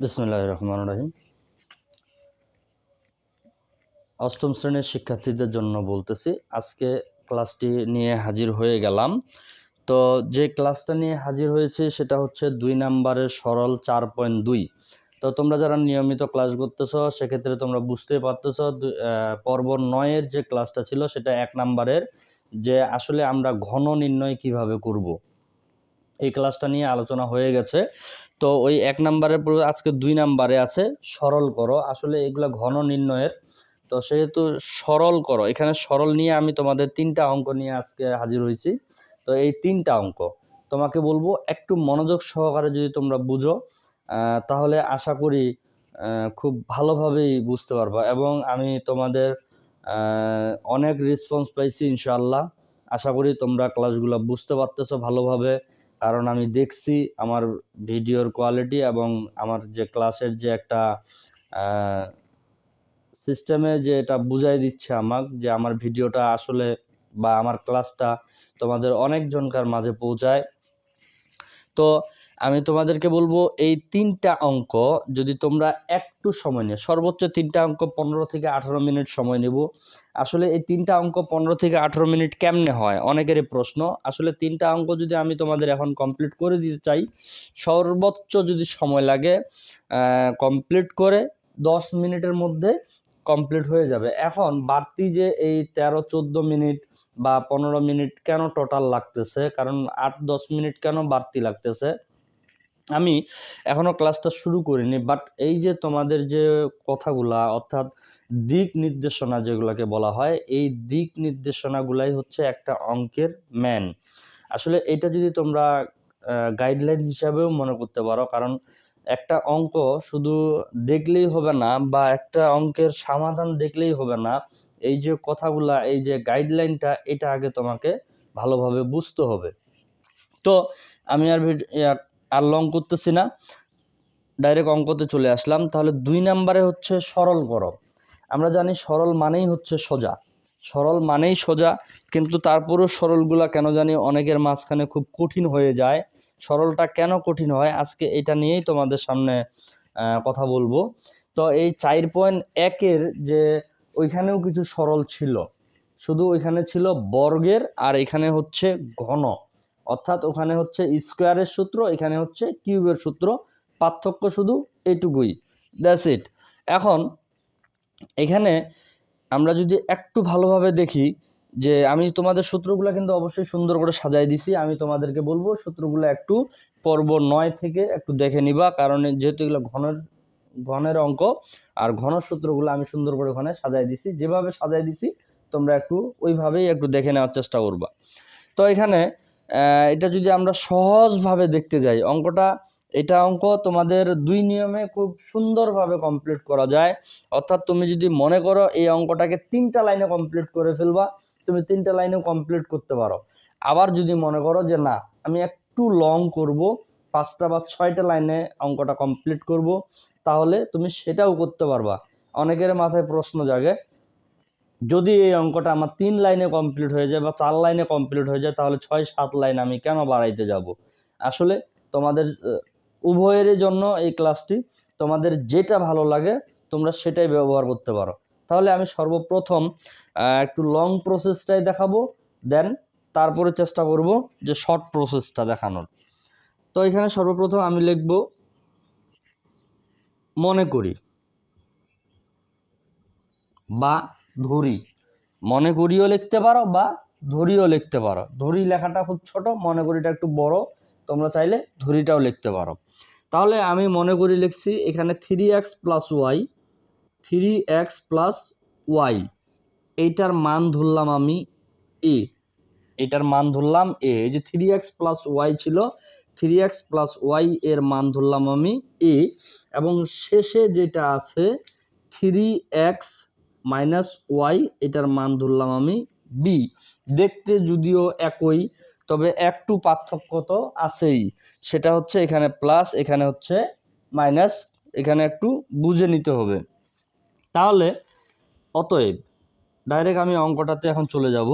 বিসমুল্লাহ রহমান রহিম। অষ্টম শ্রেণির শিক্ষার্থীদের জন্য বলতেছি, আজকে ক্লাসটি নিয়ে হাজির হয়ে গেলাম। তো যে ক্লাসটা নিয়ে হাজির হয়েছে সেটা হচ্ছে দুই নাম্বারের সরল চার পয়েন্ট দুই। তো তোমরা যারা নিয়মিত ক্লাস করতেছো, সেক্ষেত্রে তোমরা বুঝতেই পারতেছো পর্ব নয়ের যে ক্লাসটা ছিল সেটা এক নাম্বারের, যে আসলে আমরা ঘন নির্ণয় কীভাবে করব। এই ক্লাসটা নিয়ে আলোচনা হয়ে গেছে। তো ওই এক নাম্বারের পরে আজকে দুই নাম্বারে আছে, সরল করো। আসলে এগুলো ঘন নির্ণয়ের। তো সেহেতু সরল করো। এখানে সরল নিয়ে আমি তোমাদের তিনটা অঙ্ক নিয়ে আজকে হাজির হয়েছি। তো এই তিনটা অঙ্ক, তোমাকে বলব একটু মনোযোগ সহকারে যদি তোমরা বুঝো তাহলে আশা করি খুব ভালোভাবেই বুঝতে পারবা। এবং আমি তোমাদের অনেক রেসপন্স পাইছি ইনশাল্লাহ আশা করি তোমরা ক্লাসগুলো বুঝতে পারতেছো ভালোভাবে। কারণ আমি দেখছি আমার ভিডিওর কোয়ালিটি এবং আমার যে ক্লাসের যে একটা সিস্টেমে যে এটা বুঝাই দিচ্ছে আমাকে যে আমার ভিডিওটা আসলে বা আমার ক্লাসটা তোমাদের অনেকজনকার মাঝে পৌঁছায়। তো আমি তোমাদেরকে বলব, এই তিনটা অঙ্ক যদি তোমরা একটু সময় নিয়ে সর্বোচ্চ তিনটা অঙ্ক পনেরো থেকে আঠারো মিনিট সময় নেব। আসলে এই তিনটা অঙ্ক পনেরো থেকে আঠারো মিনিট কেমনে হয়? অনেকেরই প্রশ্ন। আসলে তিনটা অঙ্ক যদি আমি তোমাদের এখন কমপ্লিট করে দিতে চাই, সর্বোচ্চ যদি সময় লাগে কমপ্লিট করে দশ মিনিটের মধ্যে কমপ্লিট হয়ে যাবে। এখন বাড়তি যে এই তেরো, চোদ্দ মিনিট বা পনেরো মিনিট কেন টোটাল লাগতেছে? কারণ আট, দশ মিনিট কেন বাড়তি লাগতেছে? আমি এখনও ক্লাসটা শুরু করিনি বাট এই যে তোমাদের যে কথাগুলা, অর্থাৎ দিক নির্দেশনা যেগুলোকে বলা হয়, এই দিক নির্দেশনাগুলাই হচ্ছে একটা অঙ্কের ম্যান আসলে এটা যদি তোমরা গাইডলাইন হিসাবেও মনে করতে পারো, কারণ একটা অঙ্ক শুধু দেখলেই হবে না, বা একটা অঙ্কের সমাধান দেখলেই হবে না, এই যে কথাগুলা, এই যে গাইডলাইনটা এটা আগে তোমাকে ভালোভাবে বুঝতে হবে। তো আমি আর আর লং করতেছি না ডাইরেক্ট অঙ্কতে চলে আসলাম। তাহলে দুই নাম্বারে হচ্ছে সরল করো আমরা জানি সরল মানেই হচ্ছে সোজা। সরল মানেই সোজা, কিন্তু তারপরেও সরলগুলা কেন জানি অনেকের মাঝখানে খুব কঠিন হয়ে যায়। সরলটা কেন কঠিন হয়? আজকে এটা নিয়েই তোমাদের সামনে কথা বলব। তো এই চার পয়েন্ট একের যে ওইখানেও কিছু সরল ছিল। শুধু ওইখানে ছিল বর্গের আর এখানে হচ্ছে ঘন। অর্থাৎ ওখানে হচ্ছে স্কোয়ারের সূত্র, এখানে হচ্ছে কিউবের সূত্র, পার্থক্য শুধু এইটুকুই দ্যাটস ইট এখন এখানে আমরা যদি একটু ভালোভাবে দেখি যে আমি তোমাদের সূত্রগুলো কিন্তু অবশ্যই সুন্দর করে সাজাই দিছি, আমি তোমাদেরকে বলব সূত্রগুলো একটু পর্ব নয় থেকে একটু দেখে নিবা, কারণ যেহেতু এগুলো ঘনের ঘনের অঙ্ক, আর ঘন সূত্রগুলো আমি সুন্দর করে ওখানে সাজাই দিছি, যেভাবে সাজাই দিছি তোমরা একটু ওইভাবেই একটু দেখে নেওয়ার চেষ্টা করবা। তো এখানে এটা যদি আমরা সহজভাবে দেখতে যাই, অঙ্কটা এটা অঙ্ক তোমাদের দুই নিয়মে খুব সুন্দরভাবে কমপ্লিট করা যায়। অর্থাৎ তুমি যদি মনে করো এই অঙ্কটাকে তিনটা লাইনে কমপ্লিট করে ফেলবা, তুমি তিনটা লাইনেও কমপ্লিট করতে পারো। আবার যদি মনে করো যে না, আমি একটু লং করব, পাঁচটা বা ছয়টা লাইনে অঙ্কটা কমপ্লিট করব, তাহলে তুমি সেটাও করতে পারবা। অনেকের মাথায় প্রশ্ন জাগে যদি এই অঙ্কটা আমার তিন লাইনে কমপ্লিট হয়ে যায় বা চার লাইনে কমপ্লিট হয়ে যায় তাহলে ছয় সাত লাইন আমি কেন বাড়াইতে যাব? আসলে তোমাদের আহ, উভয়েরই জন্য এই ক্লাসটি তোমাদের যেটা ভালো লাগে তোমরা সেটাই ব্যবহার করতে পারো। তাহলে আমি সর্বপ্রথম একটু লং প্রসেসটাই দেখাবো দেন তারপরে চেষ্টা করব যে শর্ট প্রসেসটা দেখানোর। তো এখানে সর্বপ্রথম আমি লিখব মনে করি বা ধরি। মনে করিও লিখতে পারো বা ধরিও লিখতে পারো। ধরি লেখাটা খুব ছোট, মনে করিটা একটু বড়। তোমরা চাইলে ধরিটাও লিখতে পারো। তাহলে আমি মনে করি লিখছি এখানে three x plus y three x plus y এইটার মান ধরলাম আমি এ এটার মান ধরলাম এ এই যে থ্রি এক্স প্লাস ওয়াই ছিল থ্রি এক্স প্লাস ওয়াই এর মান ধরলাম আমি এ এবং শেষে যেটা আছে থ্রি এক্স মাইনাস ওয়াই, এটার মান ধরলাম আমি বি। দেখতে যদিও একই, তবে একটু পার্থক্য তো আছেই। সেটা হচ্ছে এখানে প্লাস এখানে হচ্ছে মাইনাস এখানে একটু বুঝে নিতে হবে। তাহলে, অতএব ডাইরেক্ট আমি অঙ্কটাতে এখন চলে যাব।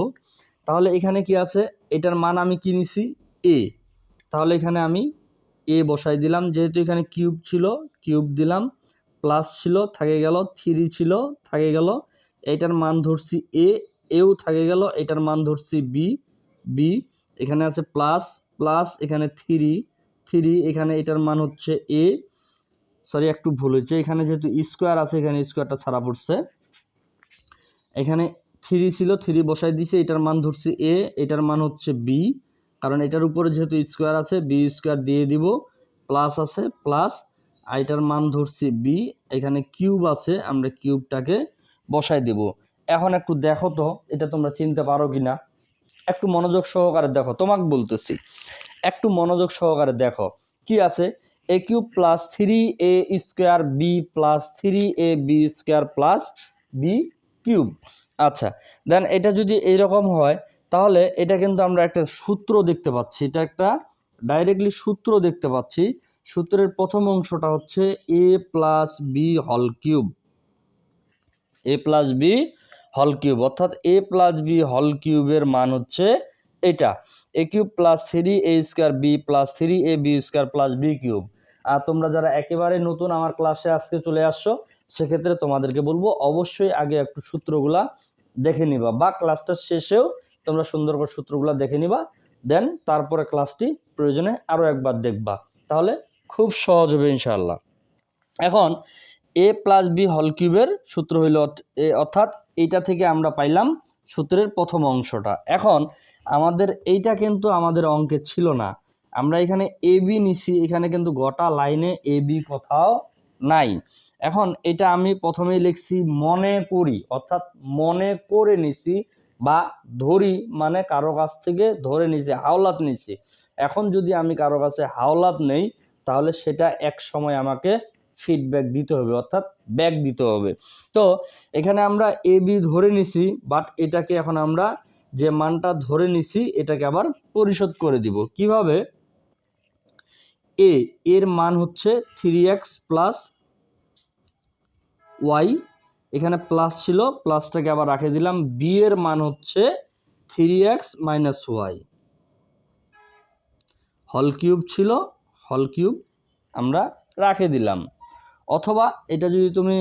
তাহলে এখানে কি আছে? এটার মান আমি কি নিছি? এ তাহলে এখানে আমি এ বসাই দিলাম, যেহেতু এখানে কিউব ছিল কিউব দিলাম। প্লাস ছিল, থাকে গেল থ্রি ছিল, থাকে গেল, এটার মান ধরছি এ এও থাকে গেল, এটার মান ধরছি বি বি এখানে আছে প্লাস প্লাস এখানে থ্রি থ্রি এখানে এটার মান হচ্ছে এ সরি একটু ভুল হয়েছে, এখানে যেহেতু স্কোয়ার আছে, এখানে স্কোয়ারটা ছাড়া পড়ছে, এখানে থ্রি ছিল থ্রি বসাই দিছে এটার মান ধরছি এ এটার মান হচ্ছে বি কারণ এটার উপরে যেহেতু স্কোয়ার আছে বি স্কোয়ার দিয়ে দিব প্লাস আছে প্লাস আর এটার মান ধরছি বি এখানে কিউব আছে, আমরা কিউবটাকে বসাই দেব। এখন একটু দেখো তো, এটা তোমরা চিনতে পারো কি না একটু মনোযোগ সহকারে দেখো, তোমাকে বলতেছি। একটু মনোযোগ সহকারে দেখো, কি আছে? A cube plus three a square b plus three a b square plus b cube আচ্ছা দেন এটা যদি এইরকম হয়, তাহলে এটা কিন্তু আমরা একটা সূত্র দেখতে পাচ্ছি। এটা একটা ডাইরেক্টলি সূত্র দেখতে পাচ্ছি। সূত্রের প্রথম অংশটা হচ্ছে এ প্লাস বি হল কিউব এ প্লাস বি হল কিউব অর্থাৎ এ প্লাস বি হল কিউবের মান হচ্ছে এটা। A cube plus three a square b plus three a b square plus b cube আর তোমরা যারা একেবারে নতুন আমার ক্লাসে আজকে চলে আসছো, সেক্ষেত্রে তোমাদেরকে বলব, অবশ্যই আগে একটু সূত্রগুলা দেখে নিবা বা ক্লাসটার শেষেও তোমরা সুন্দর করে সূত্রগুলা দেখে নিবা, দেন তারপরে ক্লাসটি প্রয়োজনে আরও একবার দেখবা। তাহলে খুব সহজ হবে ইনশাআল্লাহ। এখন এ প্লাস বি হল কিউবের সূত্র হইল অর্থাৎ এইটা থেকে আমরা পাইলাম সূত্রের প্রথম অংশটা। এখন আমাদের এইটা কিন্তু আমাদের অঙ্কে ছিল না। আমরা এখানে এ বি নিছি, এখানে কিন্তু গোটা লাইনে এ বি কোথাও নাই। এখন এটা আমি প্রথমেই লিখছি মনে করি, অর্থাৎ মনে করে নিছি বা ধরি মানে কারও কাছ থেকে ধরে নিছি, হাওলাত নিছি। এখন যদি আমি কারও কাছে হাওলাত নেই তাহলে সেটা এক সময় আমাকে ফিডব্যাক দিতে হবে, অর্থাৎ ব্যাক দিতে হবে। তো এখানে আমরা এ বি ধরে নিছি বাট এটাকে এখন আমরা যে মানটা ধরে নিছি, এটাকে আবার পরিশোধ করে দিব। কীভাবে? এ এর মান হচ্ছে থ্রি এক্স প্লাস ওয়াই এখানে প্লাস ছিল প্লাসটাকে আবার রাখে দিলাম। বি এর মান হচ্ছে থ্রি এক্স মাইনাস ওয়াই হল কিউব ছিল হল কিউব আমরা রাখে দিলাম। অথবা এটা যদি তুমি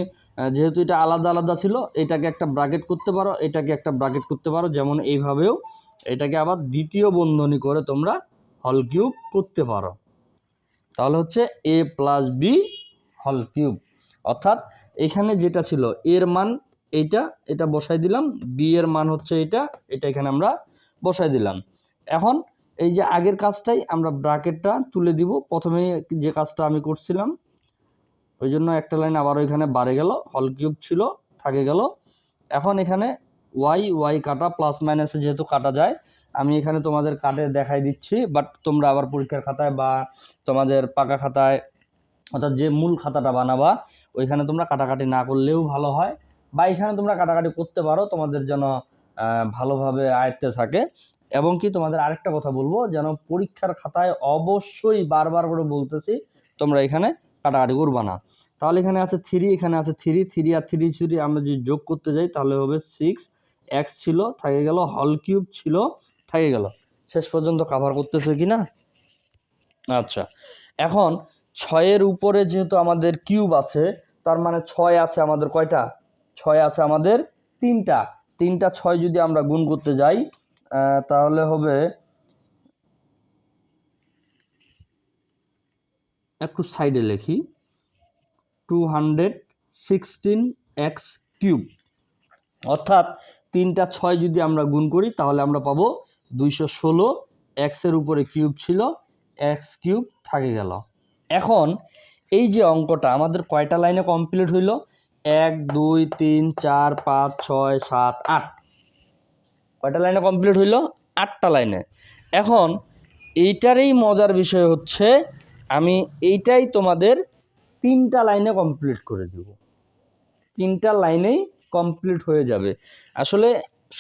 যেহেতু এটা আলাদা আলাদা ছিল, এটাকে একটা ব্রাকেট করতে পারো, এটাকে একটা ব্রাকেট করতে পারো, যেমন এইভাবেও এটাকে আবার দ্বিতীয় বন্ধনী করে তোমরা হল কিউব করতে পারো। তাহলে হচ্ছে এ প্লাস বি হল কিউব। অর্থাৎ এখানে যেটা ছিল, এর মান এইটা, এটা বসাই দিলাম, বি এর মান হচ্ছে এটা এটা এখানে আমরা বসাই দিলাম। এখন এই যে আগের কাজটাই আমরা ব্রাকেটটা তুলে দিব। প্রথমে যে কাজটা আমি করছিলাম, ওই জন্য একটা লাইন আবার ওইখানে বাড়ে গেল, হল কিউব ছিল, থাকে গেল। এখন এখানে ওয়াই ওয়াই কাটা, প্লাস মাইনাসে যেহেতু কাটা যায়, আমি এখানে তোমাদের কাটে দেখাই দিচ্ছি, বাট তোমরা আবার পরীক্ষার খাতায় বা তোমাদের পাকা খাতায়, অর্থাৎ যে মূল খাতাটা বানাবা, ওইখানে তোমরা কাটাকাটি না করলেও ভালো হয়, বা এখানে তোমরা কাটাকাটি করতে পারো, তোমাদের যেন ভালোভাবে আয়ত্তে থাকে। এবং কি তোমাদের আরেকটা কথা বলব, যেন পরীক্ষার খাতায় অবশ্যই বারবার করে বলতেছি, তোমরা এখানে কাটাকাটি করবা না। তাহলে এখানে আছে থ্রি এখানে আছে থ্রি থ্রি আর থ্রি থ্রি আমরা যদি যোগ করতে যাই, তাহলে হবে সিক্স এক্স ছিল, থাকে গেল হল কিউব ছিল, থাকে গেল। শেষ পর্যন্ত কাভার করতেছে কি না? আচ্ছা এখন ছয়ের উপরে যেহেতু আমাদের কিউব আছে, তার মানে ছয় আছে আমাদের কয়টা? ছয় আছে আমাদের তিনটা। তিনটা ছয় যদি আমরা গুণ করতে যাই তাহলে হবে একটু সাইডে লিখি। Two hundred sixteen x cube অর্থাৎ তিনটা ছয় যদি আমরা গুণ করি, তাহলে আমরা পাবো দুইশো ষোলো এক্সের উপরে কিউব ছিল এক্স কিউব থাকে গেল। এখন এই যে অঙ্কটা, আমাদের কয়টা লাইনে কমপ্লিট হইল? এক, দুই, তিন, চার, পাঁচ, ছয়, সাত, আট। কয়টা লাইনে কমপ্লিট হইল? আটটা লাইনে। এখন এইটারই মজার বিষয় হচ্ছে, আমি এইটাই তোমাদের তিনটা লাইনে কমপ্লিট করে দেব। তিনটা লাইনেই কমপ্লিট হয়ে যাবে। আসলে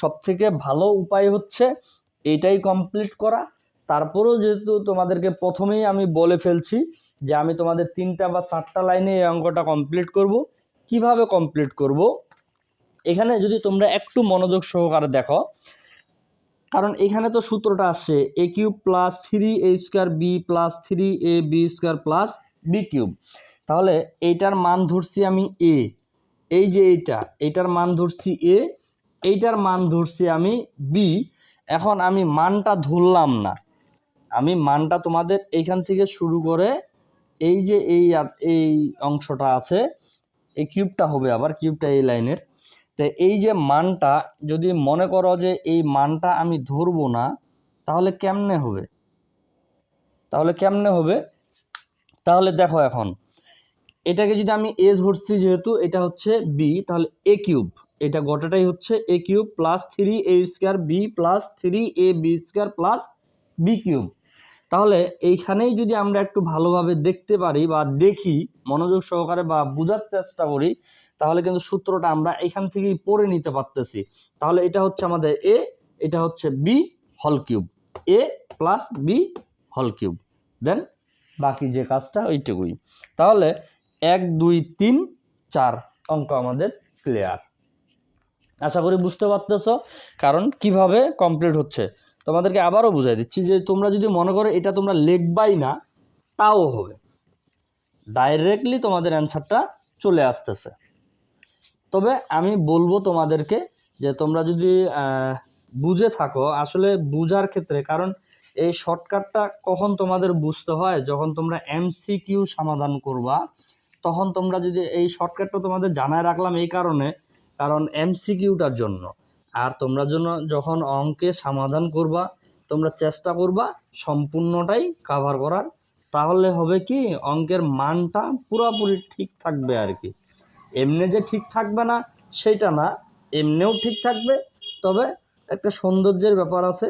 সবথেকে ভালো উপায় হচ্ছে এইটাই কমপ্লিট করা। তারপরেও যেহেতু তোমাদেরকে প্রথমেই আমি বলে ফেলছি যে আমি তোমাদের তিনটা বা চারটা লাইনে এই অঙ্কটা কমপ্লিট করব। কীভাবে কমপ্লিট করব? এখানে যদি তোমরা একটু মনোযোগ সহকারে দেখো, কারণ এখানে তো সূত্রটা আসছে a cube plus three a square b plus three a b square plus b cube তাহলে এইটার মান ধরছি আমি এ এই যে এইটা, এইটার মান ধরছি এ এইটার মান ধরছি আমি বি এখন আমি মানটা ধরলাম না। আমি মানটা তোমাদের এইখান থেকে শুরু করে এই যে এই এই অংশটা আছে, এই কিউবটা হবে আবার কিউবটা এই লাইনের। তো এই যে মানটা, যদি মনে করো যে এই মানটা আমি ধরবো না, তাহলে কেমনে হবে? তাহলে কেমনে হবে? তাহলে দেখো এখন, এটাকে যদি আমি এ ধরছি যেহেতু, এটা হচ্ছে বি তাহলে এ কিউব, এটা গোটাটাই হচ্ছে a cube plus three a square b plus three a b square plus b cube. তাহলে এইখানেই যদি আমরা একটু ভালোভাবে দেখতে পারি বা দেখি, মনোযোগ সহকারে বা বোঝার চেষ্টা করি তাহলে কিন্তু সূত্রটা আমরা এখান থেকেই পড়ে নিতে পারতেছি। তাহলে এটা হচ্ছে আমাদের এ এটা হচ্ছে বি হল কিউব এ প্লাস বি হল কিউব দেন বাকি যে কাজটা, ওইটুকুই। তাহলে এক, দুই, তিন, চার অঙ্ক আমাদের ক্লিয়ার আশা করি বুঝতে পারতেছ। কারণ কীভাবে কমপ্লিট হচ্ছে? তোমাদেরকে আবারও বুঝাই দিচ্ছি যে তোমরা যদি মনে করো এটা তোমরা লিখবাই না, তাও হবে। ডাইরেক্টলি তোমাদের অ্যান্সারটা চলে আসতেছে। তবে আমি বলব তোমাদেরকে যে তোমরা যদি বুঝে থাকো আসলে বুঝার ক্ষেত্রে, কারণ এই শর্টকাটটা কখন তোমাদের বুঝতে হয়? যখন তোমরা এমসিকিউ সমাধান করবা, তখন তোমরা যদি এই শর্টকাটটা তোমাদের জানায় রাখলাম এই কারণে, কারণ এমসিকিউটার জন্য। আর তোমরা জন্য যখন অঙ্কে সমাধান করবা, তোমরা চেষ্টা করবা সম্পূর্ণটাই কাভার করার। তাহলে হবে কি, অঙ্কের মানটা পুরোপুরি ঠিক থাকবে আর কি। এমনি যে ঠিক থাকবে না সেটা না। এমনিও ঠিক থাকবে, তবে একটা সৌন্দর্যের ব্যাপার আছে।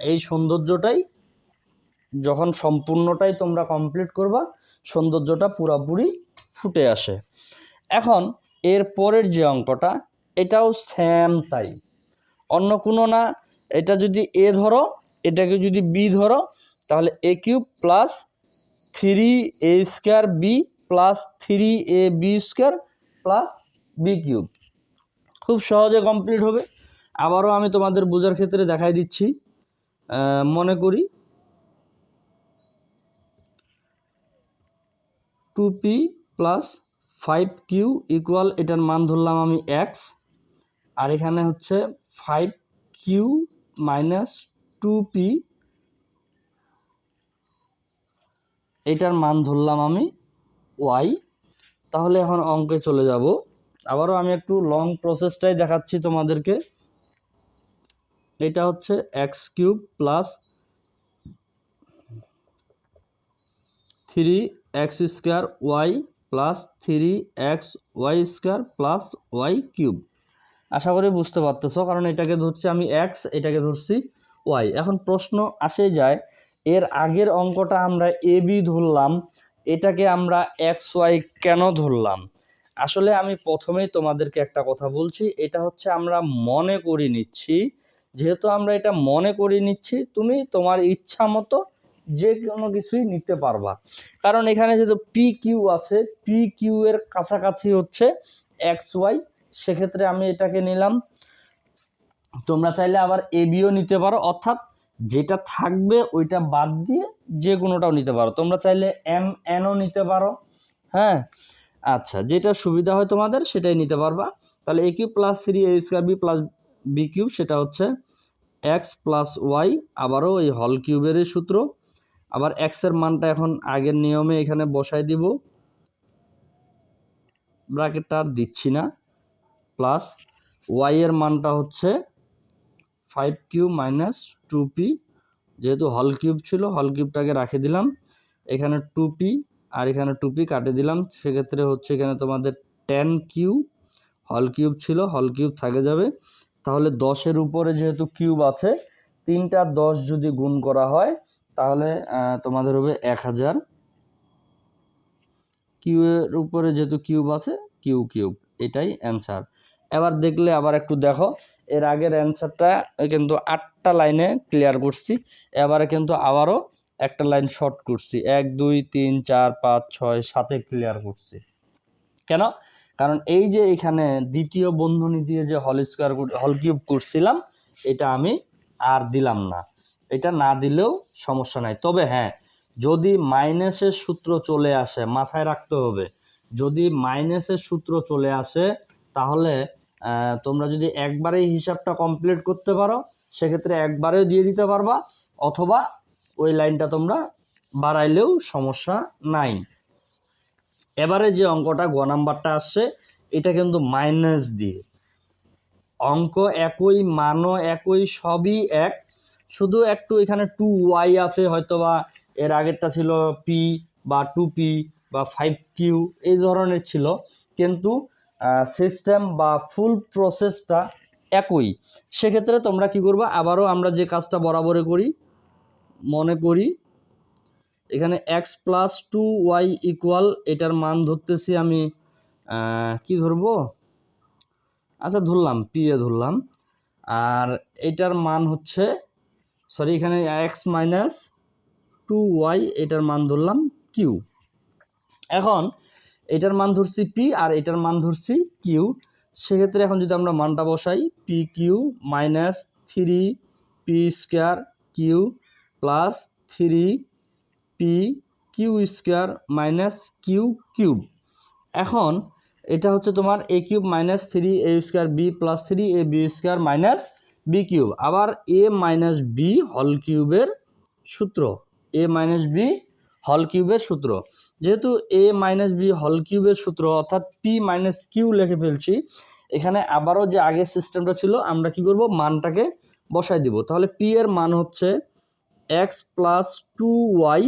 এই সৌন্দর্যটাই যখন সম্পূর্ণটাই তোমরা কমপ্লিট করবা, সৌন্দর্যটা পুরোপুরি ফুটে আসে। এখন, এর পরের যে অঙ্কটা, এটাও স্যাম তাই। অন্য কোনো না, এটা যদি এ ধরো, এটাকে যদি বি ধরো, তাহলে a cube plus three a square b plus three a b square plus b cube খুব সহজে কমপ্লিট হবে। আবারও আমি তোমাদের বোঝার ক্ষেত্রে দেখাই দিচ্ছি। মনে করি two p plus five q equal এটার মান ধরলাম আমি এক্স আর এখানে হচ্ছে five q minus two p এটার মান ধরলাম আমি ওয়াই তাহলে এখন অঙ্কে চলে যাব। আবারও আমি একটু লং প্রসেসটাই দেখাচ্ছি তোমাদেরকে। এটা হচ্ছে x cube plus three x square y plus three x y square plus y cube আশা করি বুঝতে পারতেছো, কারণ এটাকে ধরছি আমি এক্স এটাকে ধরছি ওয়াই এখন প্রশ্ন আসে যায়, এর আগের অঙ্কটা আমরা এ বি ধরলাম। এটাকে আমরা এক্স ওয়াই কেন ধরলাম? আসলে আমি প্রথমেই তোমাদেরকে একটা কথা বলছি, এটা হচ্ছে আমরা মনে করে নিচ্ছি। যেহেতু আমরা এটা মনে করে নিচ্ছি, তুমি তোমার ইচ্ছা মতো যে কোনো কিছুই নিতে পারবা। কারণ এখানে যেহেতু পি কিউ আছে পি কিউ এর কাছাকাছি হচ্ছে এক্স ওয়াই, সেক্ষেত্রে আমি এটাকে নিলাম। তোমরা চাইলে আবার এ বিও নিতে পারো, অর্থাৎ যেটা থাকবে ওইটা বাদ দিয়ে যে কোনোটাও নিতে পারো। তোমরা চাইলে এম এনও নিতে পারো। হ্যাঁ? আচ্ছা যেটা সুবিধা হয় তোমাদের সেটাই নিতে পারবা। তাহলে a cube plus three a square b plus b cube, সেটা হচ্ছে এক্স প্লাস ওয়াই আবারও এই হল কিউবেরই সূত্র। আবার এক্সের মানটা এখন আগের নিয়মে এখানে বসাই দিব। ব্র্যাকেটটা আর দিচ্ছি না। প্লাস ওয়াইয়ের মানটা হচ্ছে five q minus two p যেহেতু হল কিউব ছিল হল কিউবটাকে রাখে দিলাম। এখানে টু পি আর এখানে টু পি কাটে দিলাম। সেক্ষেত্রে হচ্ছে এখানে তোমাদের টেন কিউ হল কিউব ছিল হল কিউব থাকে যাবে। তাহলে দশের উপরে যেহেতু কিউব আছে, তিনটা দশ যদি গুণ করা হয়, তাহলে তোমাদের হবে এক হাজার। কিউ এর উপরে যেহেতু কিউব আছে কিউ কিউব এটাই অ্যান্সার এবার দেখলে আবার একটু দেখো। এর আগের অ্যান্সারটা কিন্তু আটটা লাইনে ক্লিয়ার করছি। এবারে কিন্তু আবারও একটা লাইন শর্ট করছি। এক, দুই, তিন, চার, পাঁচ, ছয়, সাতে ক্লিয়ার করছি। কেন? কারণ এই যে এখানে দ্বিতীয় বন্ধনী দিয়ে যে হল স্কোয়ার হল কিউব করছিলাম, এটা আমি আর দিলাম না। এটা না দিলেও সমস্যা নাই। তবে হ্যাঁ যদি মাইনাসের সূত্র চলে আসে, মাথায় রাখতে হবে, যদি মাইনাসের সূত্র চলে আসে, তাহলে তোমরা যদি একবারেই হিসাবটা কমপ্লিট করতে পারো, সেক্ষেত্রে একবারেও দিয়ে দিতে পারবা, অথবা ওই লাইনটা তোমরা বাড়াইলেও সমস্যা নাই। এবারে যে অঙ্কটা গ নাম্বারটা আসছে, এটা কিন্তু মাইনাস দিয়ে। অঙ্ক একই, মানও একই, সবই এক। শুধু একটু এখানে টু ওয়াই আছে হয়তো বা এর আগেরটা ছিল পি বা টু পি বা ফাইভ কিউ এই ধরনের ছিল। কিন্তু সিস্টেম বা ফুল প্রসেসটা একই। সেক্ষেত্রে তোমরা কি করবে? আবারও আমরা যে কাজটা বরাবরে করি, মনে করি, এখানে x plus two y equal এটার মান ধরতেছি আমি কি ধরবো? আচ্ছা ধরলাম পি এ ধরলাম। আর এটার মান হচ্ছে সরি এখানে এক্স মাইনাস টু ওয়াই এটার মান ধরলাম কিউ এখন এটার মান ধরছি পি আর এটার মান ধরছি কিউ সেক্ষেত্রে এখন যদি আমরা মানটা বসাই p q minus three p square q plus three p q square minus q cube এখন এটা হচ্ছে তোমার a cube minus three a square b plus three a b square minus b cube আবার এ মাইনাস বি হল কিউবের সূত্র। এ minus B হল কিউবের সূত্র। যেহেতু এ মাইনাস বি হল কিউবের সূত্র, অর্থাৎ পি মাইনাস কিউ লিখে ফেলছি, এখানে আবারও যে আগের সিস্টেমটা ছিল, আমরা কি করব? মানটাকে বসাই দিব। তাহলে পি এর মান হচ্ছে এক্স প্লাস টু ওয়াই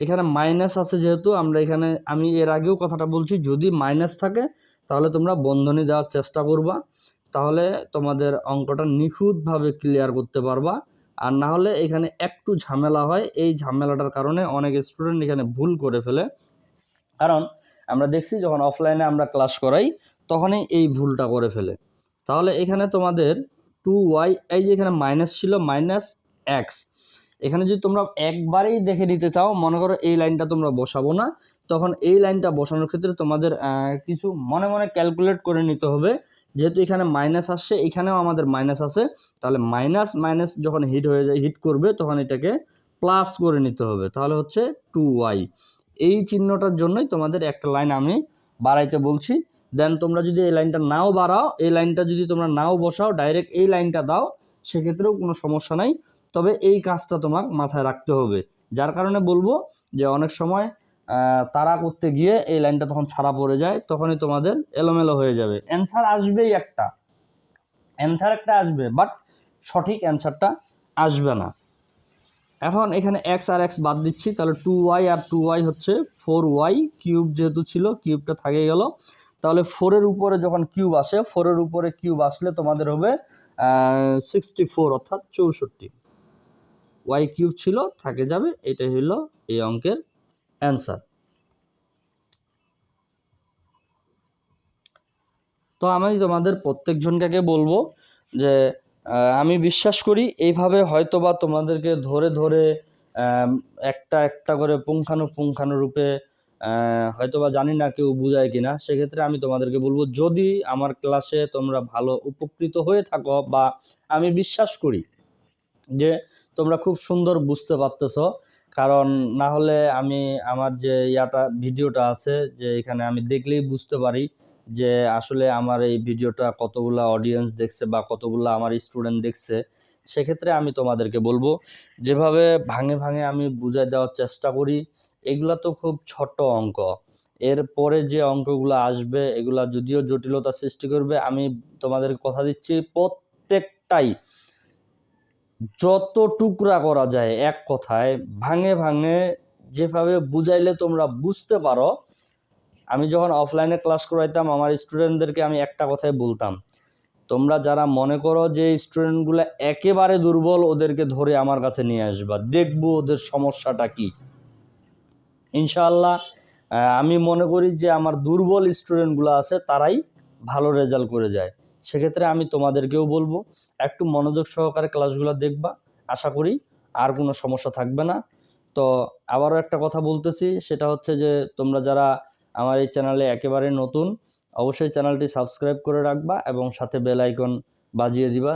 এখানে মাইনাস আছে যেহেতু, আমরা এখানে, আমি এর আগেও কথাটা বলছি, যদি মাইনাস থাকে, তাহলে তোমরা বন্ধনী দেওয়ার চেষ্টা করবা। তাহলে তোমাদের অঙ্কটা নিখুঁতভাবে ক্লিয়ার করতে পারবা। আর না হলে এখানে একটু ঝামেলা হয়। এই ঝামেলাটার কারণে অনেক স্টুডেন্ট এখানে ভুল করে ফেলে। কারণ আমরা দেখছি যখন অফলাইনে আমরা ক্লাস করাই, তখনই এই ভুলটা করে ফেলে। তাহলে এখানে তোমাদের টু ওয়াই এই যে এখানে মাইনাস ছিল মাইনাস এক্স এখানে যদি তোমরা একবারেই দেখে নিতে চাও, মনে করো এই লাইনটা তোমরা বসাবো না, তখন এই লাইনটা বসানোর ক্ষেত্রে তোমাদের কিছু মনে মনে ক্যালকুলেট করে নিতে হবে। যেহেতু এখানে মাইনাস আসছে, এখানেও আমাদের মাইনাস আছে। তাহলে মাইনাস মাইনাস যখন হিট হয়ে যায় হিট করবে, তখন এটাকে প্লাস করে নিতে হবে। তাহলে হচ্ছে টু ওয়াই এই চিহ্নটার জন্যই তোমাদের একটা লাইন আমি বাড়াইতে বলছি। দেন তোমরা যদি এই লাইনটা নাও বাড়াও, এই লাইনটা যদি তোমরা নাও বসাও ডাইরেক্ট এই লাইনটা দাও, সেক্ষেত্রেও কোনো সমস্যা নাই। তবে এই কাজটা তোমার মাথায় রাখতে হবে। যার কারণে বলব যে অনেক সময় তাড়া করতে গিয়ে এই লাইনটা তখন ছাড়া পড়ে যায়, তখনই তোমাদের এলোমেলো হয়ে যাবে। অ্যান্সার আসবেই একটা। অ্যান্সার একটা আসবে বাট সঠিক অ্যান্সারটা আসবে না। এখন এখানে এক্স আর এক্স বাদ দিচ্ছি, তাহলে টু ওয়াই আর টু ওয়াই হচ্ছে ফোর ওয়াই কিউব যেহেতু ছিল কিউবটা থাকে গেল। তাহলে ফোরের উপরে যখন কিউব আসে ফোরের উপরে কিউব আসলে তোমাদের হবে সিক্সটি ফোর অর্থাৎ চৌষট্টি। ওয়াই কিউব ছিল, থাকে যাবে, এটাই হলো এই অঙ্কের অ্যান্সার। তো আমি তোমাদের প্রত্যেকজনকে বলব যে আমি বিশ্বাস করি এইভাবে হয়তোবা তোমাদেরকে ধরে ধরে একটা একটা করে পুঙ্খানুপুঙ্খানু রূপে আহ, হয়তোবা জানি না কেউ বুঝায় কিনা সেক্ষেত্রে আমি তোমাদেরকে বলব যদি আমার ক্লাসে তোমরা ভালো উপকৃত হয়ে থাকো বা আমি বিশ্বাস করি যে তোমরা খুব সুন্দর বুঝতে পারতেছো কারণ না হলে আমি আমার যে ইয়াটা, ভিডিওটা আছে, যে এখানে আমি দেখলেই বুঝতে পারি যে আসলে আমার এই ভিডিওটা কতগুলা অডিয়েন্স দেখছে বা কতগুলা আমার স্টুডেন্ট দেখছে। সেক্ষেত্রে আমি তোমাদেরকে বলব, যেভাবে ভাঙে ভাঙে আমি বুঝাই দেওয়ার চেষ্টা করি, এগুলা তো খুব ছোট অঙ্ক। এর পরে যে অঙ্কগুলো আসবে, এগুলা যদিও জটিলতা সৃষ্টি করবে, আমি তোমাদের কথা দিচ্ছি প্রত্যেকটাই যত টুকরা করা যায় এক কথায় ভাঙে ভাঙে যেভাবে বুঝাইলে তোমরা বুঝতে পারো। আমি যখন অফলাইনে ক্লাস করাইতাম আমার স্টুডেন্টদেরকে আমি একটা কথাই বলতাম তোমরা যারা মনে করো যে স্টুডেন্টগুলো একেবারে দুর্বল ওদেরকে ধরে আমার কাছে নিয়ে আসবা। দেখব ওদের সমস্যাটা কি। ইনশাআল্লাহ আহ, আমি মনে করি যে আমার দুর্বল স্টুডেন্টগুলো আছে তারাই ভালো রেজাল্ট করে যায়। সেক্ষেত্রে আমি তোমাদেরকেও বলব, একটু মনোযোগ সহকারে ক্লাসগুলো দেখবা। আশা করি আর কোনো সমস্যা থাকবে না। তো আবারও একটা কথা বলতেছি, সেটা হচ্ছে যে তোমরা যারা আমার এই চ্যানেলে একেবারে নতুন, অবশ্যই চ্যানেলটি সাবস্ক্রাইব করে রাখবা এবং সাথে বেল আইকন বাজিয়ে দিবা।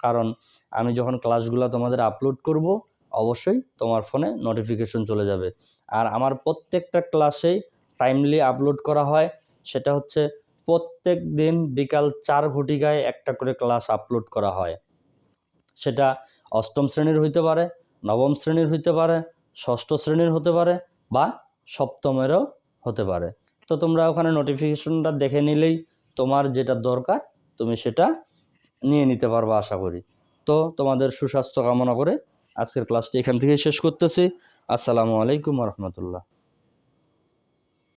কারণ আমি যখন ক্লাসগুলো তোমাদের আপলোড করব, অবশ্যই তোমার ফোনে নোটিফিকেশন চলে যাবে। আর আমার প্রত্যেকটা ক্লাসেই টাইমলি আপলোড করা হয়, সেটা হচ্ছে প্রত্যেক দিন বিকাল চার ঘটিকায় একটা করে ক্লাস আপলোড করা হয়। সেটা অষ্টম শ্রেণির হইতে পারে, নবম শ্রেণির হইতে পারে, ষষ্ঠ শ্রেণির হতে পারে বা সপ্তমেরও হতে পারে। তো তোমরা ওখানে নোটিফিকেশনটা দেখে নিলেই তোমার যেটা দরকার তুমি সেটা নিয়ে নিতে পারবে আশা করি। তো তোমাদের সুস্বাস্থ্য কামনা করে আজকের ক্লাসটি এখান থেকেই শেষ করতেছি। আসসালামু আলাইকুম রহমতুল্লাহ।